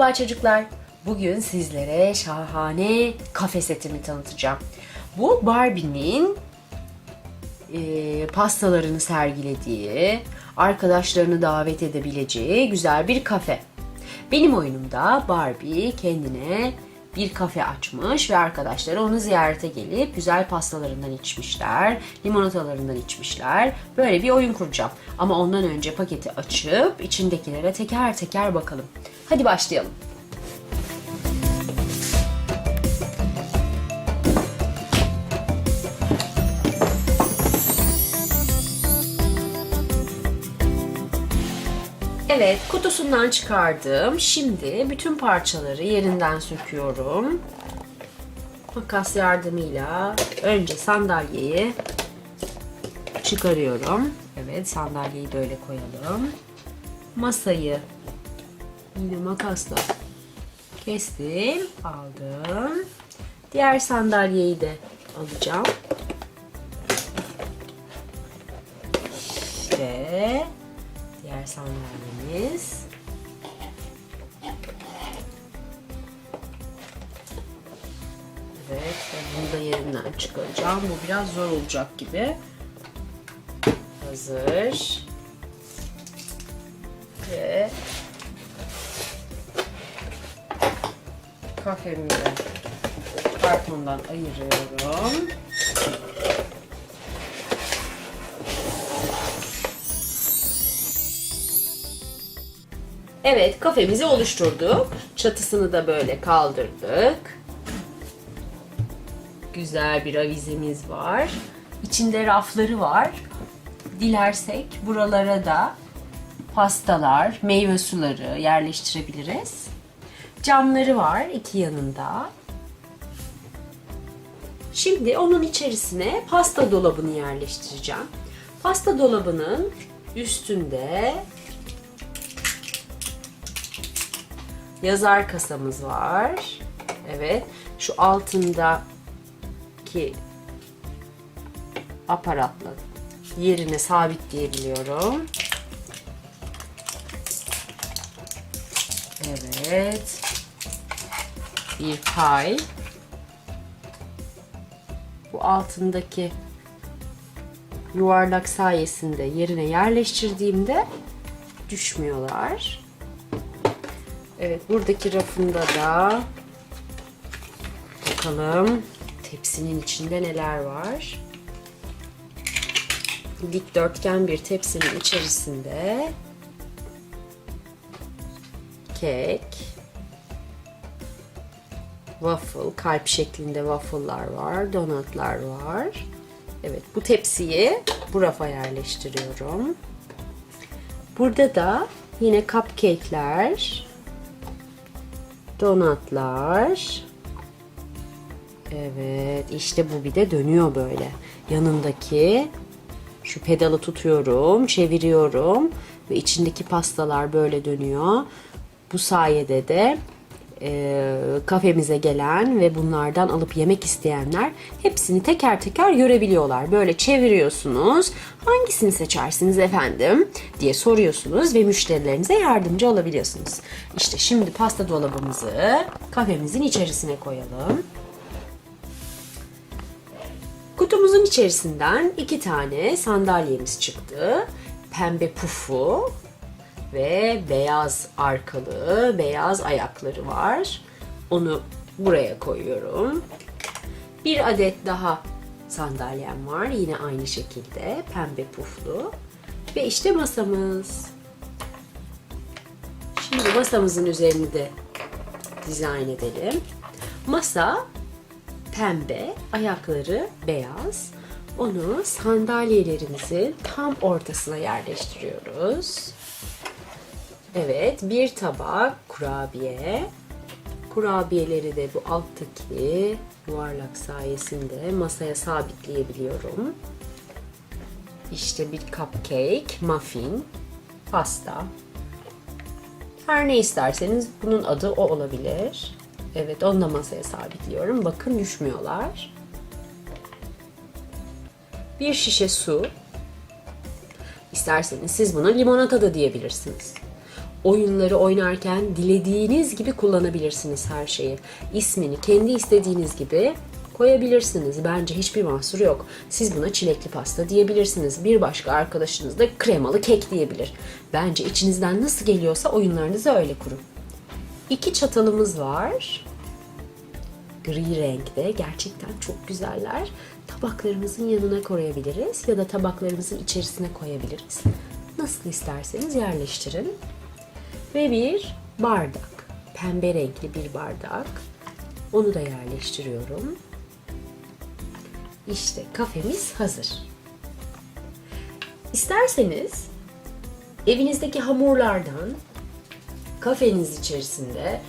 Merhaba çocuklar. Bugün sizlere şahane kafe setimi tanıtacağım. Bu Barbie'nin e, pastalarını sergilediği, arkadaşlarını davet edebileceği güzel bir kafe. Benim oyunumda Barbie kendine bir kafe açmış ve arkadaşları onu ziyarete gelip güzel pastalarından içmişler, limonatalarından içmişler. Böyle bir oyun kuracağım. Ama ondan önce paketi açıp içindekilere teker teker bakalım. Hadi başlayalım. Evet, kutusundan çıkardım. Şimdi bütün parçaları yerinden söküyorum. Makas yardımıyla önce sandalyeyi çıkarıyorum. Evet, sandalyeyi de öyle koyalım. Masayı yine makasla kestim, aldım. Diğer sandalyeyi de alacağım. İşte diğer sandalyemiz. Evet, ve bunu da yerinden çıkaracağım. Bu biraz zor olacak gibi. Hazır. Ve kafemi de kartondan ayırıyorum. Evet, kafemizi oluşturduk. Çatısını da böyle kaldırdık. Güzel bir avizemiz var. İçinde rafları var. Dilersek buralara da pastalar, meyve suları yerleştirebiliriz. Camları var iki yanında. Şimdi onun içerisine pasta dolabını yerleştireceğim. Pasta dolabının üstünde yazar kasamız var. Evet. Şu altındaki aparatla yerine sabitleyebiliyorum. Evet. Bir pay. Bu altındaki yuvarlak sayesinde yerine yerleştirdiğimde düşmüyorlar. Evet buradaki rafında da bakalım tepsinin içinde neler var. Dikdörtgen bir tepsinin içerisinde kek, waffle, kalp şeklinde waffle'lar var, donatlar var. Evet bu tepsiyi bu rafa yerleştiriyorum. Burada da yine cupcake'ler, donatlar. Evet işte bu bir de dönüyor böyle. Yanındaki şu pedalı tutuyorum, çeviriyorum ve içindeki pastalar böyle dönüyor. Bu sayede de e, kafemize gelen ve bunlardan alıp yemek isteyenler hepsini teker teker görebiliyorlar. Böyle çeviriyorsunuz. Hangisini seçersiniz efendim diye soruyorsunuz ve müşterilerinize yardımcı olabiliyorsunuz. İşte şimdi pasta dolabımızı kafemizin içerisine koyalım. Kutumuzun içerisinden iki tane sandalyemiz çıktı. Pembe pufu ve beyaz arkalı, beyaz ayakları var. Onu buraya koyuyorum. Bir adet daha sandalyem var. Yine aynı şekilde pembe puflu. Ve işte masamız. Şimdi masamızın üzerini de dizayn edelim. Masa pembe, ayakları beyaz. Onu sandalyelerimizin tam ortasına yerleştiriyoruz. Evet, bir tabak kurabiye. Kurabiyeleri de bu alttaki yuvarlak sayesinde masaya sabitleyebiliyorum. İşte bir cupcake, muffin, pasta. Her ne isterseniz bunun adı o olabilir. Evet, onu da masaya sabitliyorum. Bakın düşmüyorlar. Bir şişe su. İsterseniz siz buna limonata da diyebilirsiniz. Oyunları oynarken dilediğiniz gibi kullanabilirsiniz her şeyi. İsmini kendi istediğiniz gibi koyabilirsiniz. Bence hiçbir mahsuru yok. Siz buna çilekli pasta diyebilirsiniz. Bir başka arkadaşınız da kremalı kek diyebilir. Bence içinizden nasıl geliyorsa oyunlarınızı öyle kurun. İki çatalımız var. Gri renkte. Gerçekten çok güzeller. Tabaklarımızın yanına koyabiliriz ya da tabaklarımızın içerisine koyabiliriz. Nasıl isterseniz yerleştirin. Ve bir bardak. Pembe renkli bir bardak. Onu da yerleştiriyorum. İşte kafemiz hazır. İsterseniz evinizdeki hamurlardan kafeniz içerisinde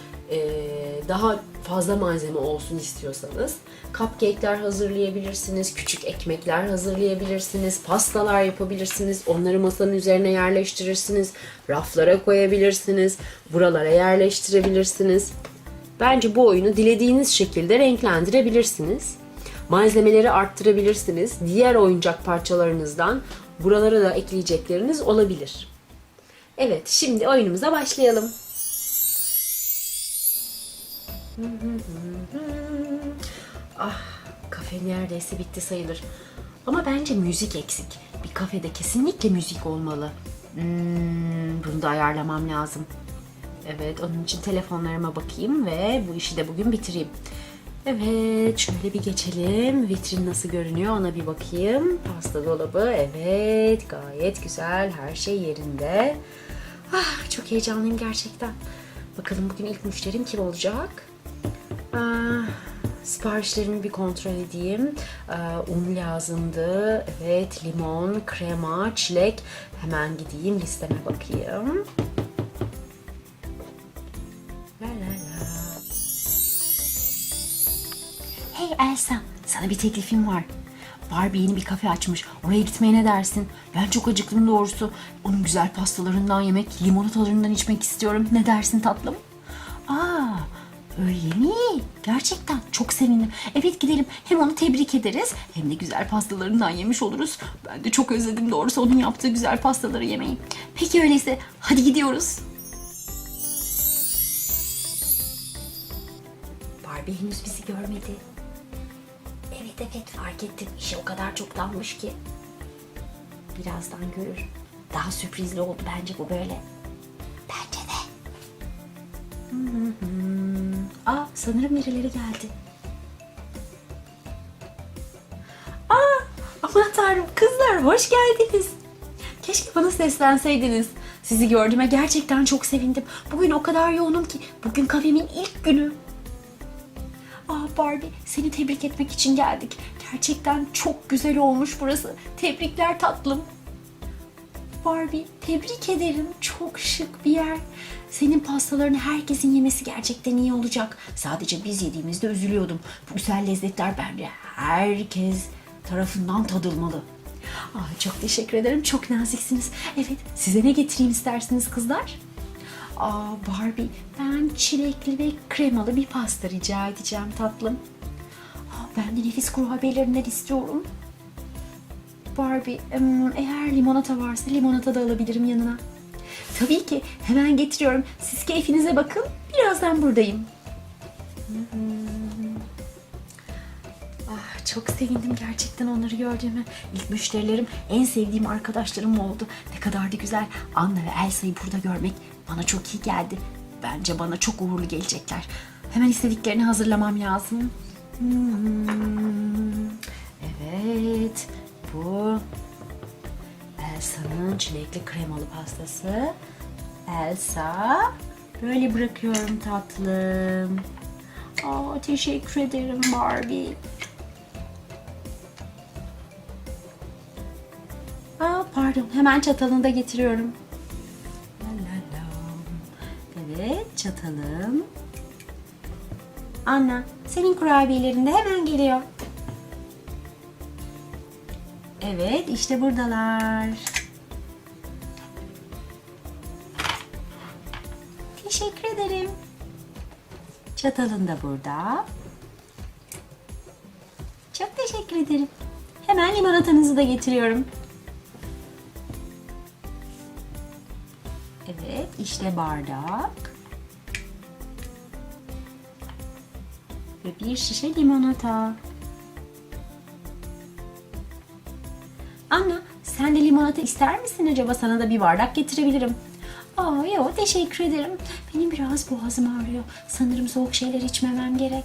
daha fazla malzeme olsun istiyorsanız cupcake'ler hazırlayabilirsiniz, küçük ekmekler hazırlayabilirsiniz, pastalar yapabilirsiniz, onları masanın üzerine yerleştirirsiniz, raflara koyabilirsiniz, buralara yerleştirebilirsiniz. Bence bu oyunu dilediğiniz şekilde renklendirebilirsiniz. Malzemeleri arttırabilirsiniz. Diğer oyuncak parçalarınızdan buralara da ekleyecekleriniz olabilir. Evet, şimdi oyunumuza başlayalım. Ah, kafe neredeyse bitti sayılır. Ama bence müzik eksik. Bir kafede kesinlikle müzik olmalı. Hmm, bunu da ayarlamam lazım. Evet, onun için telefonlarıma bakayım ve bu işi de bugün bitireyim. Evet, şöyle bir geçelim. Vitrin nasıl görünüyor ona bir bakayım. Pasta dolabı, evet, gayet güzel. Her şey yerinde. Ah, çok heyecanlıyım gerçekten. Bakalım bugün ilk müşterim kim olacak? Ah, siparişlerimi bir kontrol edeyim. Ah, un lazımdı. Evet, limon, krema, çilek. Hemen gideyim listeme bakayım. La la la. Hey Elsa, sana bir teklifim var. Barbie yeni bir kafe açmış. Oraya gitmeye ne dersin? Ben çok acıktım doğrusu. Onun güzel pastalarından yemek, limonatalarından içmek istiyorum. Ne dersin tatlım? Aa, öyle mi? Gerçekten çok sevindim. Evet gidelim. Hem onu tebrik ederiz hem de güzel pastalarından yemiş oluruz. Ben de çok özledim doğrusu onun yaptığı güzel pastaları yemeyi. Peki öyleyse hadi gidiyoruz. Barbie henüz bizi görmedi. Evet evet fark ettim. İşe o kadar çok dalmış ki. Birazdan görür. Daha sürprizli oldu bence bu böyle. Bence Aa sanırım birileri geldi. Aa aman tanrım kızlar hoş geldiniz. Keşke bana seslenseydiniz. Sizi gördüğüme gerçekten çok sevindim. Bugün o kadar yoğunum ki bugün kafemin ilk günü. Aa Barbie seni tebrik etmek için geldik. Gerçekten çok güzel olmuş burası. Tebrikler tatlım. Barbie tebrik ederim. Çok şık bir yer. Senin pastalarını herkesin yemesi gerçekten iyi olacak. Sadece biz yediğimizde üzülüyordum. Bu güzel lezzetler bence herkes tarafından tadılmalı. Aa, çok teşekkür ederim. Çok naziksiniz. Evet, size ne getireyim istersiniz kızlar? Aa Barbie, ben çilekli ve kremalı bir pasta rica edeceğim tatlım. Aa, ben de nefis kurabiyelerinden istiyorum. Barbie, eğer limonata varsa limonata da alabilirim yanına. Tabii ki, hemen getiriyorum. Siz keyfinize bakın, birazdan buradayım. Ah, çok sevindim gerçekten onları gördüğüme. İlk müşterilerim, en sevdiğim arkadaşlarım oldu. Ne kadar da güzel. Anna ve Elsa'yı burada görmek bana çok iyi geldi. Bence bana çok uğurlu gelecekler. Hemen istediklerini hazırlamam lazım. Hmm, Evet, bu Elsa'nın çilekli kremalı pastası. Elsa, böyle bırakıyorum tatlım. Aa, teşekkür ederim Barbie. Aa, pardon, hemen çatalını da getiriyorum. Evet, çatalım. Anna, senin kurabiyelerin de hemen geliyor. Evet, işte buradalar. Teşekkür ederim. Çatalın da burada. Çok teşekkür ederim. Hemen limonatanızı da getiriyorum. Evet, işte bardak. Ve bir şişe limonata. Limonata ister misin acaba? Sana da bir bardak getirebilirim. Aa yok teşekkür ederim. Benim biraz boğazım ağrıyor. Sanırım soğuk şeyler içmemem gerek.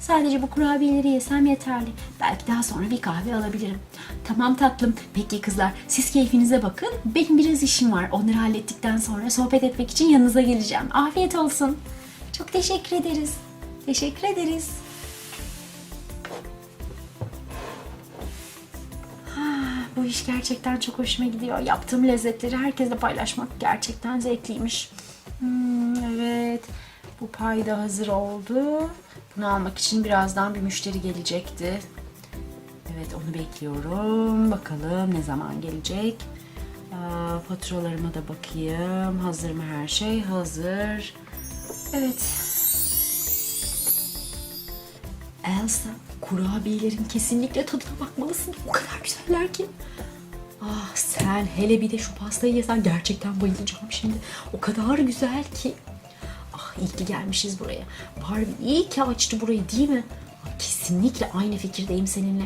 Sadece bu kurabiyeleri yesem yeterli. Belki daha sonra bir kahve alabilirim. Tamam tatlım. Peki kızlar siz keyfinize bakın. Benim biraz işim var. Onları hallettikten sonra sohbet etmek için yanınıza geleceğim. Afiyet olsun. Çok teşekkür ederiz. Teşekkür ederiz. Bu iş gerçekten çok hoşuma gidiyor. Yaptığım lezzetleri herkesle paylaşmak gerçekten zevkliymiş. Hmm, evet. Bu pay da hazır oldu. Bunu almak için birazdan bir müşteri gelecekti. Evet onu bekliyorum. Bakalım ne zaman gelecek. Faturalarıma da bakayım. Hazır mı her şey? Hazır. Evet. Elsa, kurabiyelerin kesinlikle tadına bakmalısın. O kadar güzeller ki. Ah sen hele bir de şu pastayı yesen gerçekten bayılacağım şimdi. O kadar güzel ki. Ah iyi ki gelmişiz buraya. Barbie iyi ki açtı burayı değil mi? Ah, Kesinlikle aynı fikirdeyim seninle.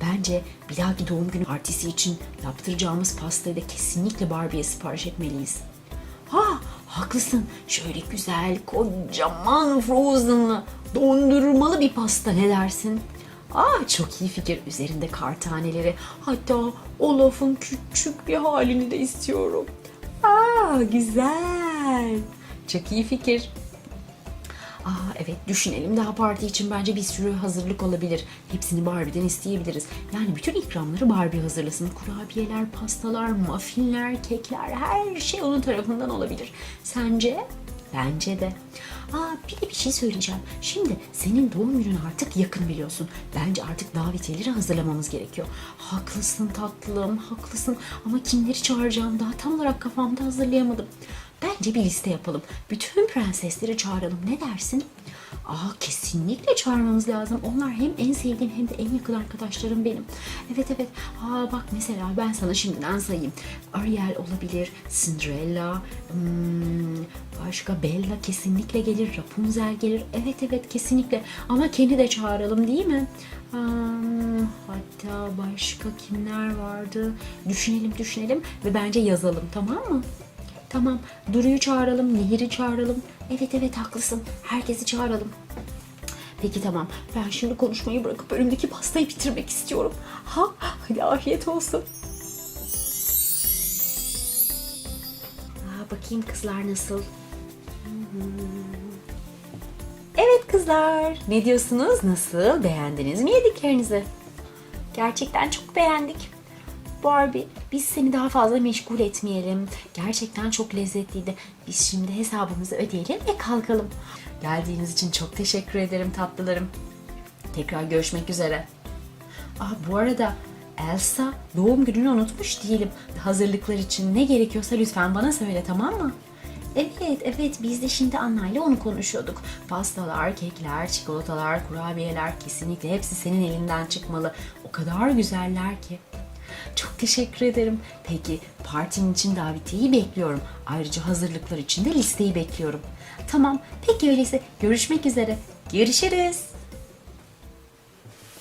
Bence bir dahaki doğum günü partisi için yaptıracağımız pastayı da kesinlikle Barbie'ye sipariş etmeliyiz. Ha haklısın. Şöyle güzel kocaman frozenlı dondurmalı bir pasta ne dersin? Aa çok iyi fikir. Üzerinde kar taneleri. Hatta Olaf'ın küçük bir halini de istiyorum. Aa güzel. Çok iyi fikir. Aa evet düşünelim daha parti için bence bir sürü hazırlık olabilir. Hepsini Barbie'den isteyebiliriz. Yani bütün ikramları Barbie hazırlasın. Kurabiyeler, pastalar, muffinler, kekler her şey onun tarafından olabilir. Sence? Bence de. Aa bir de bir şey söyleyeceğim. Şimdi senin doğum günün artık yakın biliyorsun. Bence artık davetiyeleri hazırlamamız gerekiyor. Haklısın tatlım, haklısın. Ama kimleri çağıracağım daha tam olarak kafamda hazırlayamadım. Bence bir liste yapalım. Bütün prensesleri çağıralım. Ne dersin? Aa kesinlikle çağırmamız lazım. Onlar hem en sevdiğim hem de en yakın arkadaşlarım benim. Evet evet. Aa bak mesela ben sana şimdiden sayayım. Ariel olabilir, Cinderella, hmm, başka Bella kesinlikle gelir, Rapunzel gelir. Evet evet kesinlikle. Ama Ken'i de çağıralım değil mi? Hmm, hatta başka kimler vardı? Düşünelim düşünelim ve bence yazalım tamam mı? Tamam. Duru'yu çağıralım, Nehir'i çağıralım. Evet evet haklısın. Herkesi çağıralım. Peki tamam. Ben şimdi konuşmayı bırakıp önümdeki pastayı bitirmek istiyorum. Ha, hadi afiyet olsun. Aa, bakayım kızlar nasıl? Evet kızlar. Ne diyorsunuz? Nasıl? Beğendiniz mi yediklerinizi? Gerçekten çok beğendik. Barbie biz seni daha fazla meşgul etmeyelim. Gerçekten çok lezzetliydi. Biz şimdi hesabımızı ödeyelim ve kalkalım. Geldiğiniz için çok teşekkür ederim tatlılarım. Tekrar görüşmek üzere. Aa, bu arada Elsa doğum gününü unutmuş değilim. Hazırlıklar için ne gerekiyorsa lütfen bana söyle tamam mı? Evet, evet biz de şimdi Anna'yla onu konuşuyorduk. Pastalar, kekler, çikolatalar, kurabiyeler kesinlikle hepsi senin elinden çıkmalı. O kadar güzeller ki. Çok teşekkür ederim. Peki partinin için davetiyeyi bekliyorum. Ayrıca hazırlıklar için de listeyi bekliyorum. Tamam. Peki öyleyse görüşmek üzere. Görüşürüz.